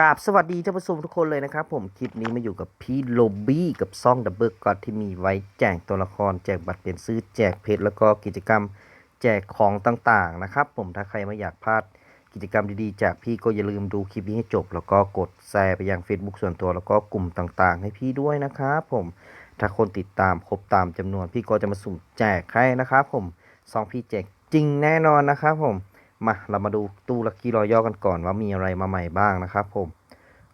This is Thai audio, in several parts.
กราบสวัสดีท่านผู้ชมทุกคนเลยนะครับ ผมคลิปนี้มาอยู่กับพี่โลบี้กับซ่องดับเบิลกอดที่มีไว้แจกตัวละคร แจกบัตรเปลี่ยนซื้อแจกเพชรแล้วก็กิจกรรมแจกของต่างๆนะครับ ผมถ้าใครไม่อยากพลาดกิจกรรมดีๆ จากพี่ก็อย่าลืมดูคลิปนี้ให้จบ แล้วก็กดแชร์ไปยัง Facebook ส่วนตัวแล้วก็กลุ่มต่างๆ ให้พี่ด้วยนะครับผมถ้าคนติดตามครบตามจำนวน พี่ก็จะมาสุ่มแจกให้นะครับ ผมซองพี่แจกจริงแน่นอนนะครับผม มาเรามาดูตู้ลักกี้รอย่อกันก่อนว่ามีอะไรมาใหม่บ้างนะครับผม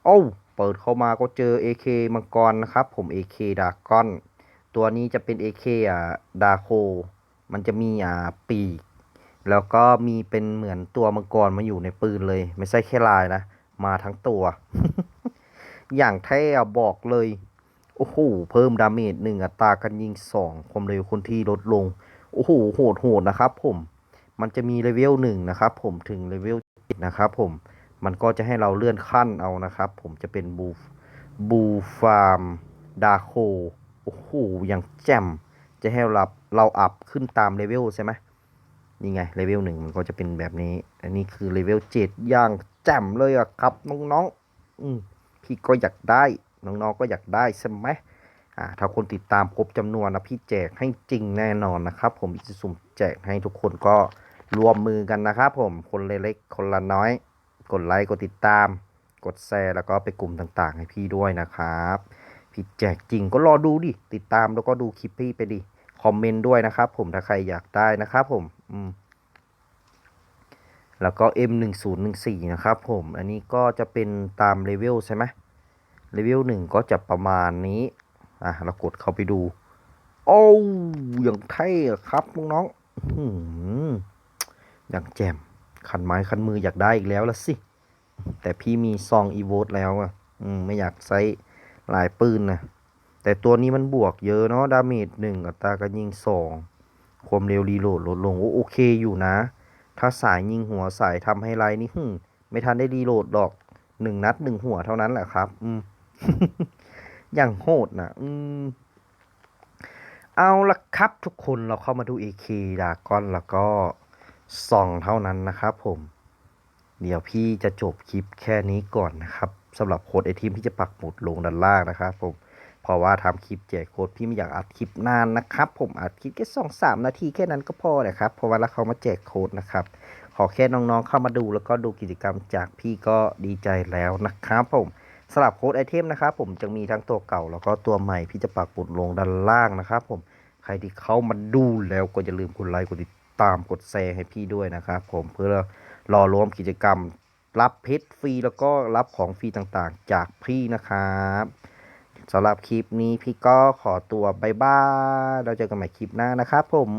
โอ้เปิดเข้ามาก็เจอ AK มังกรนะครับผม AK ดากอนตัวนี้จะเป็น AK อ่าดาโค มันจะมีอ่าปีก แล้วก็มีเป็นเหมือนตัวมังกรมาอยู่ในปืนเลย ไม่ใช่แค่ลายนะ มาทั้งตัว อย่างแท้บอกเลย โอ้โห เพิ่มดาเมจหนึ่งอัตราการยิงสองความเร็วคนที่ลดลง โอ้โห โหดโหดนะครับผม มันจะมีเลเวลหนึ่งนะครับผมถึงเลเวลเจ็ดนะครับผมมันก็จะให้เราเลื่อนขั้นเอานะครับ ผมจะเป็นบูบูฟาร์มดาโคโอ้โหอย่างแจ่มจะให้เราเราอัพขึ้นตามเลเวลใช่ไหมนี่ไงเลเวลหนึ่งมันก็จะเป็นแบบนี้ อันนี้คือเลเวลเจ็ดอย่างแจ่มเลยอะครับน้องๆ อืมพี่ก็อยากได้ น้องๆก็อยากได้ใช่ไหม อ่าถ้าคนติดตามครบจำนวนนะพี่แจกให้จริงแน่นอนนะครับ ผมจะสุ่มแจกให้ทุกคนก็รวมมือกันนะครับผมคนเล็กๆคนละน้อย กดไลค์กดติดตาม กดแชร์แล้วก็ไปกลุ่มต่างๆ ให้พี่ด้วยนะครับพี่แจกจริงก็รอดูดิติดตามแล้วก็ดูคลิปพี่ไปดิคอมเมนต์ด้วยนะครับ ผมถ้าใครอยากได้นะครับผมอืมแล้วก็ M1014 นะครับผม อันนี้ก็จะเป็นตามเลเวลใช่ไหมเลเวลหนึ่งก็จะประมาณนี้ อะเรากดเข้าไปดู โอ้อย่างเท่ครับน้องๆอื้อหืออย่างแจ่มขันไม้ขันมืออยากได้อีกแล้วละสิ แต่พี่มีซองอีโวตแล้วอะอืมไม่อยากใช้หลายปืนนะแต่ตัวนี้มันบวกเยอะเนาะดาเมจหนึ่งอัตราการยิงสองความเร็วรีโหลดลดลง โอโอเคอยู่นะ ถ้าสายยิงหัวสายทำไฮไลท์นี่ไม่ทันได้รีโหลดดอกหนึ่งนัดหนึ่งหัวเท่านั้นแหละครับ อืม อย่างโหดนะอืมเอาละครับทุกคนเราเข้ามาดู AK ดากอนแล้วก็ส่องเท่านั้นนะครับผม เดี๋ยวพี่จะจบคลิปแค่นี้ก่อนนะครับสำหรับโค้ดไอทีมพี่จะปักหมุดลงด้านล่างนะครับผมเพราะว่าทำคลิปแจกโค้ดพี่ไม่อยากอัดคลิปนานนะครับ ผมอัดคลิปแค่สองสามนาทีแค่นั้นก็พอนะครับเพราะว่าแล้วเขามาแจกโค้ดนะครับขอแค่น้องๆเข้ามาดูแล้วก็ดูกิจกรรมจากพี่ก็ดีใจแล้วนะครับผม สำหรับโค้ดไอเทมนะครับผมจะมีทั้งตัวเก่าแล้วก็ตัวใหม่พี่จะปักหมุดลงด้านล่างนะครับผมใครที่เข้ามาดูแล้วก็อย่าลืมกดไลค์กดติดตามกดแชร์ให้พี่ด้วยนะครับผมเพื่อรอรวมกิจกรรม รับเพชรฟรีแล้วก็รับของฟรีต่างๆ จากพี่นะครับสำหรับคลิปนี้พี่ก็ขอตัวบายบายเราเจอกันใหม่คลิปหน้านะครับผม